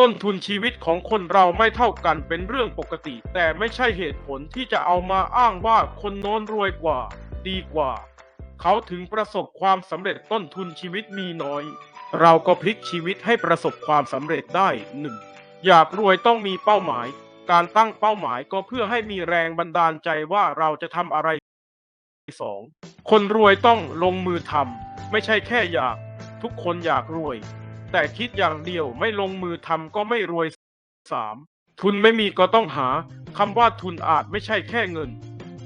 ต้นทุนชีวิตของคนเราไม่เท่ากันเป็นเรื่องปกติ แต่ไม่ใช่เหตุผลที่จะเอามาอ้างว่าคนโน้นรวยกว่า ดีกว่า เขาถึงประสบความสำเร็จต้นทุนชีวิตมีน้อย เราก็พลิกชีวิตให้ประสบความสำเร็จได้หนึ่งอยากรวยต้องมีเป้าหมาย การตั้งเป้าหมายก็เพื่อให้มีแรงบันดาลใจว่าเราจะทำอะไรสองคนรวยต้องลงมือทำไม่ใช่แค่อยาก ทุกคนอยากรวย แต่คิดอย่างเดียวไม่ลงมือทำก็ไม่รวยสามทุนไม่มีก็ต้องหาคำว่าทุนอาจไม่ใช่แค่เงิน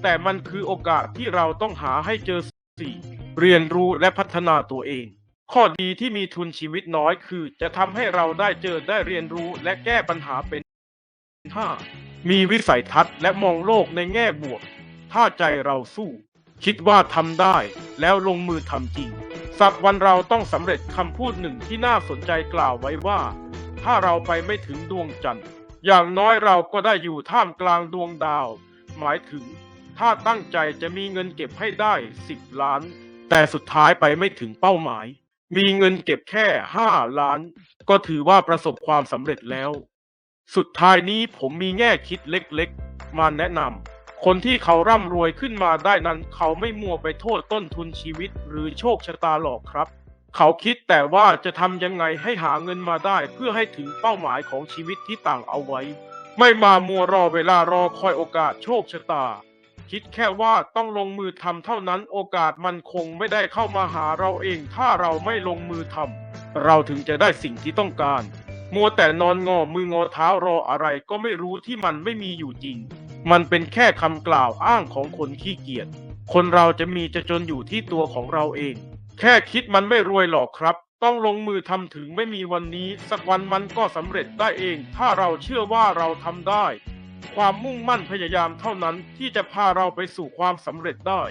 แต่มันคือโอกาสที่เราต้องหาให้เจอสี่เรียนรู้และพัฒนาตัวเอง ข้อดีที่มีทุนชีวิตน้อยคือ จะทำให้เราได้เจอได้เรียนรู้และแก้ปัญหาเป็น 5. มีวิสัยทัศน์และมองโลกในแง่บวก ถ้าใจเราสู้ คิดว่าทำได้แล้วลงมือทำจริง สักวันเราต้องสำเร็จคำพูดหนึ่งที่น่าสนใจกล่าวไว้ว่า ถ้าเราไปไม่ถึงดวงจันทร์ อย่างน้อยเราก็ได้อยู่ท่ามกลางดวงดาว หมายถึง ถ้าตั้งใจจะมีเงินเก็บให้ได้10ล้าน แต่สุดท้ายไปไม่ถึงเป้าหมาย มีเงินเก็บแค่5ล้าน ก็ถือว่าประสบความสำเร็จแล้ว สุดท้ายนี้ผมมีแง่คิดเล็กๆ มาแนะนำ คนที่เขาร่ำรวยขึ้นมาได้นั้น เขาไม่มัวไปโทษต้นทุนชีวิต หรือโชคชะตาหรอกครับ เขาคิดแต่ว่าจะทำยังไงให้หาเงินมาได้ เพื่อให้ถึงเป้าหมายของชีวิตที่ต่างเอาไว้ ไม่มามัวรอเวลารอคอยโอกาสโชคชะตา คิดแค่ว่าต้องลงมือทำเท่านั้นโอกาสมันคงไม่ได้เข้ามาหาเราเอง ถ้าเราไม่ลงมือทำเราถึงจะได้สิ่งที่ต้องการ มัวแต่นอนงอมืองอเท้ารออะไรก็ไม่รู้ที่มันไม่มีอยู่จริง มันเป็นแค่คำกล่าวอ้างของคนขี้เกียจ คนเราจะมีจะจนอยู่ที่ตัวของเราเอง แค่คิดมันไม่รวยหรอกครับ ต้องลงมือทำถึงไม่มีวันนี้ สักวันมันก็สำเร็จได้เอง ถ้าเราเชื่อว่าเราทำได้ ความมุ่งมั่นพยายามเท่านั้นที่จะพาเราไปสู่ความสำเร็จได้